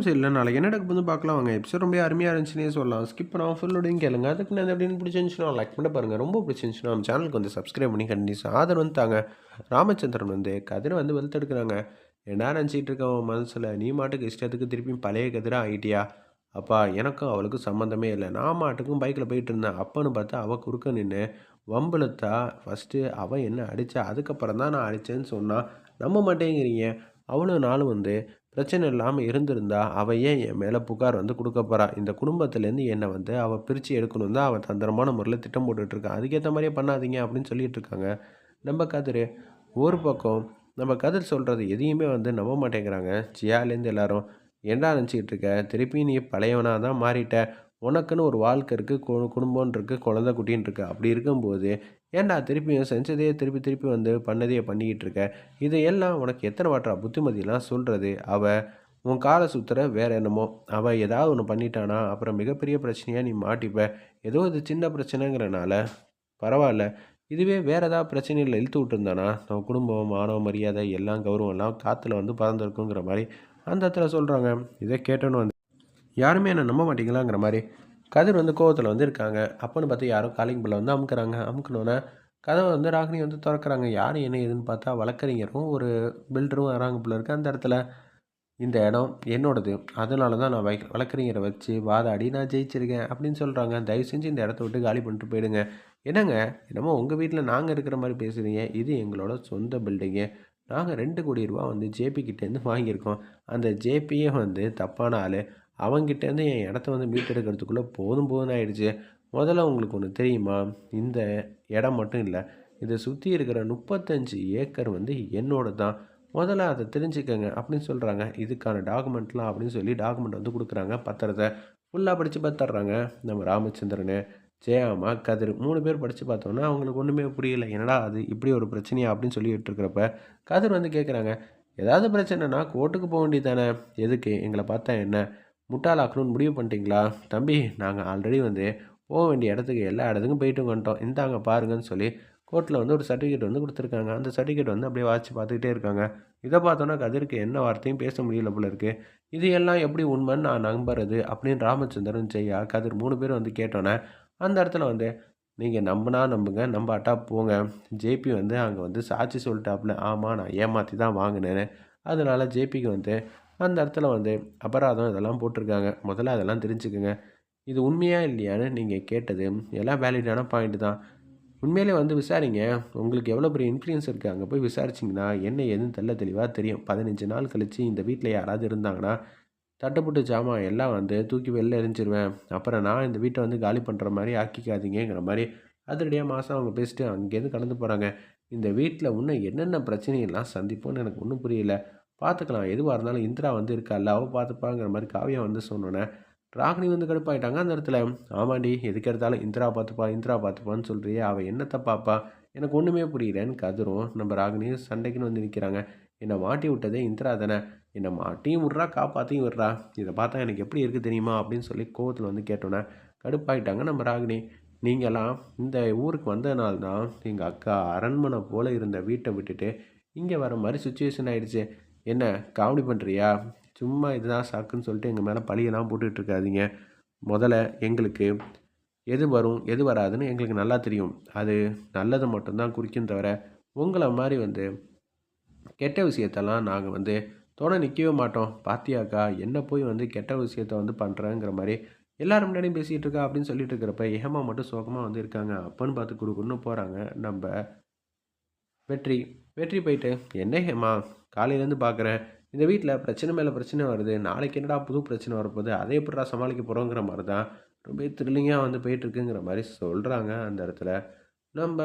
உடம்பு சரியில்லை நாளைக்கு என்ன நடக்க வந்து பார்க்கலாம். வாங்க எபிசோட் ரொம்ப அருமையாக இருந்துச்சுன்னே சொல்லலாம். ஸ்கிப் பண்ணாமல் ஃபுல்லோடையும் கேளுங்க. அதுக்கு நான் அப்படின்னு பிடிச்சிருந்துச்சுன்னா லைக் பண்ண பாருங்கள் ரொம்ப பிடிச்சிருந்துச்சுன்னா நம்ம சேனலுக்கு வந்து சப்ஸ்கிரைப் பண்ணி கண்டிப்பாக ஆதரவு வந்து தாங்க. ராமச்சந்திரன் வந்து கதிரை வந்து வெளுத்தெடுக்கிறாங்க. என்ன நினச்சிட்டு இருக்க அவன் மனசில்? நீ மாட்டுக்கு இஷ்டத்துக்கு திருப்பியும் பழைய கதிராக ஆகிட்டியா அப்பா எனக்கும் அவளுக்கும் சம்மந்தமே இல்லை. நான் மாட்டுக்கும் பைக்கில் போயிட்டு இருந்தேன். அப்பன்னு பார்த்தா அவள் குறுக்க நின்று வம்பளத்தா ஃபஸ்ட்டு அவள் என்ன அடித்தா அதுக்கப்புறம் தான் நான் அடித்தேன்னு சொன்னால் நம்ப மாட்டேங்கிறீங்க. அவ்வளோ நாள் வந்து பிரச்சனை இல்லாமல் இருந்திருந்தா அவள் ஏன் என் மேலே புகார் வந்து கொடுக்க போகிறா இந்த குடும்பத்துலேருந்து என்னை வந்து அவள் பிரித்து எடுக்கணும் தான் அவள் தந்திரமான முறையில் திட்டம் போட்டுட்ருக்கான் அதுக்கேற்ற மாதிரியே பண்ணாதீங்க அப்படின்னு சொல்லிகிட்ருக்காங்க நம்ம கதிர் ஒரு பக்கம் நம்ம கதிர் சொல்கிறது எதையுமே வந்து நம்ப மாட்டேங்கிறாங்க. ஜியாலேருந்து எல்லாரும் என்ன நினச்சிக்கிட்டு இருக்க? திருப்பி நீ பழையவனாக தான் மாறிட்ட. உனக்குன்னு ஒரு வாழ்க்கை இருக்குது கு குடும்பம்னு இருக்குது குழந்தை குட்டின்னு இருக்குது அப்படி இருக்கும்போது ஏன்டா திருப்பியும் செஞ்சதே திருப்பி திருப்பி வந்து பண்ணதையே பண்ணிக்கிட்டு இருக்க? இதையெல்லாம் உனக்கு எத்தனை வாட்டா புத்திமதியெலாம் சொல்கிறது அவள் உன் காலை சுற்றுற வேற என்னமோ? அவள் ஏதாவது ஒன்று பண்ணிட்டானா? அப்புறம் மிகப்பெரிய பிரச்சனையாக நீ மாட்டிப்ப? ஏதோ இது சின்ன பிரச்சனைங்கிறனால. பரவாயில்ல. இதுவே வேறு ஏதாவது பிரச்சனையில் இழுத்து விட்டுருந்தானா? நம்ம குடும்பம் மாணவ மரியாதை எல்லாம் கௌரவம் எல்லாம் காற்றுல வந்து பறந்துருக்குங்கிற மாதிரி அந்த இடத்துல சொல்கிறாங்க இதை கேட்டோன்னு வந்து யாருமே என்னை நம்ப மாட்டீங்களாங்கிற மாதிரி. கதிர் வந்து கோவத்தில் வந்து இருக்காங்க. அப்போன்னு பார்த்து யாரோ காலிங் பில்லை வந்து அமுக்குறாங்க. அமுக்கணுன்னே கதவை வந்து ராகினி வந்து திறக்கிறாங்க. யார் என்ன ஏதுன்னு பார்த்தா வழக்கறிஞரும் ஒரு பில்டரும் வராங்க போல இருக்குது அந்த இடத்துல இந்த இடம் என்னோடது. அதனால தான் நான் வை வழக்கறிஞரை வச்சு வாதாடி நான் ஜெயிச்சிருக்கேன் அப்படின்னு சொல்கிறாங்க தயவு செஞ்சு இந்த இடத்த விட்டு காலி பண்ணிட்டு போயிடுங்க. என்னங்க? என்னமோ உங்கள் வீட்டில் நாங்கள் இருக்கிற மாதிரி பேசுகிறீங்க இது எங்களோட சொந்த பில்டிங்கு நாங்கள் ரெண்டு கோடி ரூபா வந்து ஜேபி கிட்டேருந்து வாங்கியிருக்கோம். அந்த ஜேபியே வந்து தப்பான ஆள். அவங்கிட்டேருந்து என் இடத்த வந்து மீட்டெடுக்கிறதுக்குள்ளே போதும் போதும் ஆயிடுச்சு. முதல்ல உங்களுக்கு ஒன்று தெரியுமா? இந்த இடம் மட்டும் இல்லை இதை சுற்றி இருக்கிற முப்பத்தஞ்சு ஏக்கர் வந்து என்னோட தான் முதல்ல அதை தெரிஞ்சுக்கங்க அப்படின்னு சொல்கிறாங்க இதுக்கான டாக்குமெண்ட்லாம் அப்படின்னு சொல்லி டாக்குமெண்ட் வந்து கொடுக்குறாங்க. பத்திரத்தை ஃபுல்லாக படித்து பார்த்துட்றாங்க. நம்ம ராமச்சந்திரனு ஜெயாமா கதிர் மூணு பேர் படித்து பார்த்தோன்னா அவங்களுக்கு ஒன்றுமே புரியல. என்னடா அது? இப்படி ஒரு பிரச்சனையா? அப்படின்னு சொல்லிட்டு இருக்கிறப்ப கதிர் வந்து கேட்குறாங்க ஏதாவது பிரச்சனைனா கோர்ட்டுக்கு போக வேண்டியது தானே எதுக்கு? எங்களை பார்த்தா என்ன? முட்டாளாக்கணும்னு முடிவு பண்ணிட்டீங்களா? தம்பி நாங்கள் ஆல்ரெடி வந்து போக வேண்டிய இடத்துக்கு எல்லா இடத்துக்கும் போயிட்டு வந்துட்டோம். இந்தாங்க பாருங்கன்னு சொல்லி கோர்ட்டில் வந்து ஒரு சர்டிஃபிகேட் வந்து கொடுத்துருக்காங்க. அந்த சர்டிஃபிகேட் வந்து அப்படியே வாட்சி பார்த்துக்கிட்டே இருக்காங்க. இதை பார்த்தோன்னா கதிருக்கு என்ன வார்த்தையும் பேச முடியல போல இருக்குது இது எல்லாம் எப்படி உண்மைன்னு நான் நம்புறது அப்படின்னு ராமச்சந்திரன் செய்யா கதிர் மூணு பேரும் வந்து கேட்டோன்னே அந்த இடத்துல வந்து நீங்கள் நம்பினா நம்புங்க நம்பாட்டா போங்க. ஜேபி வந்து அங்கே வந்து சாட்சி சொல்லிட்டாப்புல. ஆமாம் நான் ஏமாற்றி தான் வாங்கினேன் அதனால் ஜேபிக்கு வந்து அந்த இடத்துல வந்து அபராதம் இதெல்லாம் போட்டிருக்காங்க. முதல்ல அதெல்லாம் தெரிஞ்சுக்கோங்க. இது உண்மையாக இல்லையான்னு நீங்கள் கேட்டது எல்லாம் வேலிடான பாயிண்ட் தான். உண்மையிலே வந்து விசாரிங்க. உங்களுக்கு எவ்வளோ பெரிய இன்ஃப்ளூயன்ஸ் இருக்குது அங்கே போய் விசாரிச்சிங்கன்னா என்ன எதுவும் தெல்ல தெளிவாக தெரியும். பதினஞ்சு நாள் கழித்து இந்த வீட்டில் யாராவது இருந்தாங்கன்னா தட்டுப்பட்டு ஜாமான் எல்லாம் வந்து தூக்கி வெளில எரிஞ்சிருவேன். அப்புறம் நான் இந்த வீட்டை வந்து காலி பண்ணுற மாதிரி ஆக்கிக்காதீங்கிற மாதிரி அதிரடியாக மாதம் அவங்க பேசிட்டு அங்கேருந்து கடந்து போகிறாங்க இந்த வீட்டில் இன்னும் என்னென்ன பிரச்சனையெல்லாம் சந்திப்போன்னு எனக்கு ஒன்றும் புரியல. பார்த்துக்கலாம். எதுவாக இருந்தாலும் இந்திரா வந்து இருக்கா? இல்லை அவள் பார்த்துப்பாங்கிற மாதிரி காவியா வந்து சொன்னோன்னே ராகினி வந்து கடுப்பாயிட்டாங்க. அந்த இடத்துல ஆமாண்டி எதுக்கு எடுத்தாலும் இந்திரா பார்த்துப்பா இந்திரா பார்த்துப்பான்னு சொல்கிறியே அவள் என்னத்தை பார்ப்பா எனக்கு ஒன்றுமே புரியலன்னு கதரும் நம்ம ராகினியும் சண்டைக்குன்னு வந்து நிற்கிறாங்க என்னை மாட்டி விட்டதே இந்திரா தானே. என்னை மாட்டியும் விட்றா காப்பாற்றியும் விட்றா. இதை பார்த்தா எனக்கு எப்படி இருக்குது தெரியுமா? அப்படின்னு சொல்லி கோவத்தில் வந்து கேட்டோன்னே கடுப்பாயிட்டாங்க நம்ம ராகினி. நீங்களாம் இந்த ஊருக்கு வந்ததுனால தான் எங்கள் அக்கா அரண்மனை போல் இருந்த வீட்டை விட்டுட்டு இங்கே வர மாதிரி சுச்சுவேஷன் ஆகிடுச்சு என்ன காமெடி பண்ணுறியா சும்மா இதுதான் சாக்குன்னு சொல்லிட்டு எங்கள் மேலே பழியெல்லாம் போட்டுட்ருக்காதீங்க. முதல்ல எங்களுக்கு எது வரும் எது வராதுன்னு எங்களுக்கு நல்லா தெரியும். அது நல்லது மட்டும்தான் குறிக்கும் தவிர உங்களை மாதிரி வந்து கெட்ட விஷயத்தெல்லாம் நாங்கள் வந்து தோண நிற்கவே மாட்டோம். பாத்தியாக்கா என்ன போய் வந்து கெட்ட விஷயத்த வந்து பண்ணுறேங்கிற மாதிரி எல்லாரும் முன்னாடியும் பேசிகிட்டு இருக்கா அப்படின்னு சொல்லிட்டு இருக்கிறப்ப ஏமா மட்டும் சோகமாக வந்து இருக்காங்க. அப்பன்னு பார்த்து கொடுக்குன்னு போகிறாங்க நம்ம வெற்றி வெற்றி போயிட்டு. என்ன ஹேமா? காலையிலேருந்து பார்க்குறேன் இந்த வீட்டில் பிரச்சனை மேலே பிரச்சனை வருது நாளைக்கு என்னடா புது பிரச்சனை வரப்போகுது அதை எப்படா சமாளிக்க போகிறோங்கிற மாதிரி தான் ரொம்ப த்ரில்லிங்காக வந்து போயிட்டுருக்குங்கிற மாதிரி சொல்கிறாங்க அந்த இடத்துல. நம்ம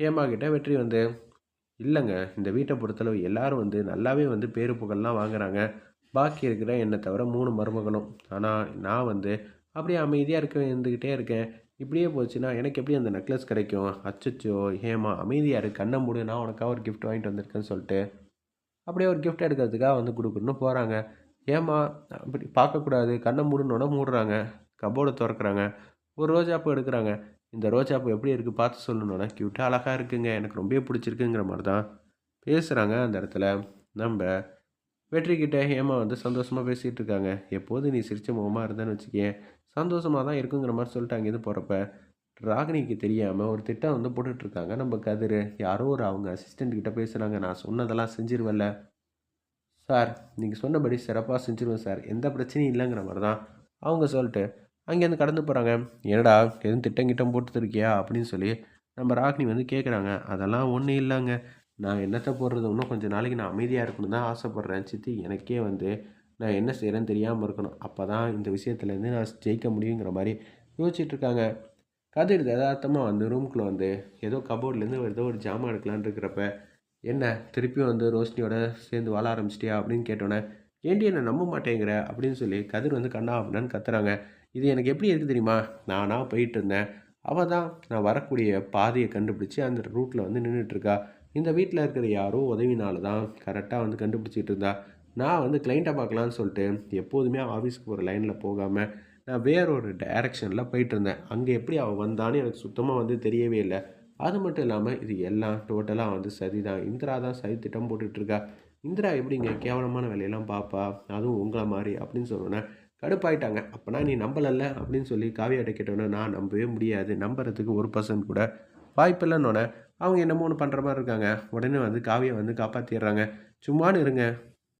ஹேமா கிட்ட வெற்றி வந்து இல்லைங்க இந்த வீட்டை பொறுத்தளவு எல்லாரும் வந்து நல்லாவே வந்து பேரு புகழ்லாம் வாங்குறாங்க. பாக்கி இருக்கிற என்னை தவிர மூணு மருமகளும். ஆனால் நான் வந்து அப்படியே அமைதியாக இருக்க இருந்துக்கிட்டே இருக்கேன். இப்படியே போச்சுன்னா எனக்கு எப்படி அந்த நெக்லஸ் கிடைக்கும்? அச்சச்சோ ஹேமா அமைதியாக இருக்கு கண்ணை மூடு நான் உனக்காக ஒரு கிஃப்ட் வாங்கிட்டு வந்திருக்கேன்னு சொல்லிட்டு அப்படியே ஒரு கிஃப்ட் எடுக்கிறதுக்காக வந்து கொடுக்கணும்னு போகிறாங்க ஏமா அப்படி பார்க்கக்கூடாது. கண்ணை மூடுனோட மூடுறாங்க. கபோர்டை திறக்கிறாங்க. ஒரு ரோஜாப்பூ எடுக்கிறாங்க. இந்த ரோஜாப்பூ எப்படி இருக்குது பார்த்து சொல்லணுன்னா க்யூட்டாக அழகாக இருக்குங்க. எனக்கு ரொம்ப பிடிச்சிருக்குங்கிற மாதிரி தான் பேசுகிறாங்க அந்த இடத்துல. நம்ம வெற்றிக்கிட்ட ஹேமா வந்து சந்தோஷமாக பேசிகிட்டு இருக்காங்க. எப்போது நீ சிரிச்ச முகமாக இருந்தேன்னு வச்சுக்கேன் சந்தோஷமாக தான் இருக்குங்கிற மாதிரி சொல்லிட்டு அங்கேருந்து போகிறப்ப ராகினிக்கு தெரியாமல் ஒரு திட்டம் வந்து போட்டுட்ருக்காங்க. நம்ம கதிர் யாரோ ஒரு அவங்க அசிஸ்டண்ட் கிட்ட பேசுகிறாங்க நான் சொன்னதெல்லாம் செஞ்சிருவல்ல சார் நீங்கள் சொன்னபடி சிறப்பாக செஞ்சிருவேன் சார். எந்த பிரச்சனையும் இல்லைங்கிற மாதிரி தான் அவங்க சொல்லிட்டு அங்கேருந்து கடந்து போகிறாங்க என்னடா எதுவும் திட்டம் கிட்டம் போட்டுருக்கியா அப்படின்னு சொல்லி நம்ம ராகினி வந்து கேட்குறாங்க அதெல்லாம் ஒன்றும் இல்லைங்க. நான் என்னத்தை போடுறது? இன்னும் கொஞ்சம் நாளைக்கு நான் அமைதியாக இருக்கணும் தான் ஆசைப்பட்றேன். சித்தி எனக்கே வந்து நான் என்ன செய்கிறேன்னு தெரியாமல் இருக்கணும். அப்போ தான் இந்த விஷயத்துலேருந்து நான் ஜெயிக்க முடியுங்கிற மாதிரி யோசிச்சுட்ருக்காங்க. கதிர் யதார்த்தமாக வந்து ரூம்குள்ளே வந்து ஏதோ கபோர்ட்லேருந்து ஏதோ ஒரு ஜாமான் எடுக்கலான் இருக்கிறப்ப என்ன திருப்பியும் வந்து ரோஷினியோட சேர்ந்து வாழ ஆரம்பிச்சிட்டியா? அப்படின்னு கேட்டோன்னே ஏண்டி என்னை நம்ப மாட்டேங்கிற? அப்படின்னு சொல்லி கதிர் வந்து கண்ணா அப்படின்னு கத்துறாங்க. இது எனக்கு எப்படி இருக்குது தெரியுமா? நானாக போயிட்டு இருந்தேன். அவள் தான் நான் வரக்கூடிய பாதையை கண்டுபிடிச்சி அந்த ரூட்டில் வந்து நின்றுட்டுருக்கா இந்த வீட்டில் இருக்கிற யாரோ உதவினால தான் கரெக்டாக வந்து கண்டுபிடிச்சிட்டு இருந்தா. நான் வந்து கிளைண்ட்டை பார்க்கலான்னு சொல்லிட்டு எப்போதுமே ஆஃபீஸ்க்கு போகிற லைனில் போகாமல் நான் வேற ஒரு டைரக்ஷனில் போயிட்டுருந்தேன். அங்கே எப்படி அவள் வந்தான்னு எனக்கு சுத்தமாக வந்து தெரியவே இல்லை. அது மட்டும் இல்லாமல் இது எல்லாம் டோட்டலாக வந்து சதி தான் இந்திரா தான் சதி திட்டம் போட்டுட்ருக்கா இந்திரா எப்படிங்க கேவலமான வேலையெல்லாம் பார்ப்பா அதுவும் உங்களை மாதிரி அப்படின்னு சொன்னோன்னே கடுப்பாயிட்டாங்க. அப்போனா நீ நம்பலல்ல அப்படின்னு சொல்லி காவியாட்ட கேட்டோன்னே நான் நம்பவே முடியாது. நம்புறதுக்கு ஒரு பர்சன்ட் கூட வாய்ப்பில்லைன்னொன்னே அவங்க என்னமோ ஒன்று பண்ணுற மாதிரி இருக்காங்க. உடனே வந்து காவியை வந்து காப்பாற்றிடுறாங்க சும்மானு இருங்க.